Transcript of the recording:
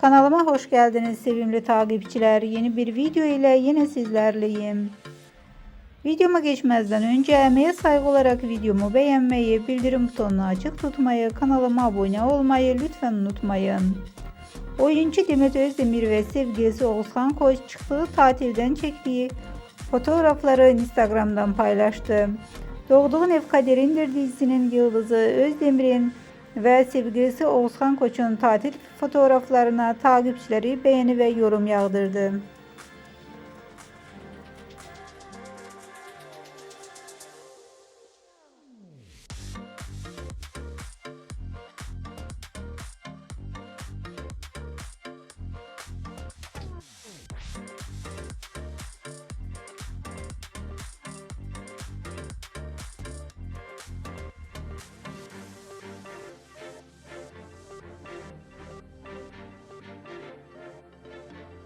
Kanalıma hoş geldiniz sevimli takipçiler. Yeni bir video ile yine sizlerleyim. Videoma geçmezden önce emeğe saygı olarak videomu beğenmeyi, bildirim butonunu açık tutmayı, kanalıma abone olmayı lütfen unutmayın. Oyuncu Demet Özdemir ve sevgilisi Oğuzhan Koç çıktığı tatilden çektiği fotoğrafları Instagram'dan paylaştı. Doğduğun Ev Kaderindir dizisinin yıldızı Özdemir'in ve sevgilisi Oğuzhan Koç'un tatil fotoğraflarına takipçileri beğeni ve yorum yağdırdı.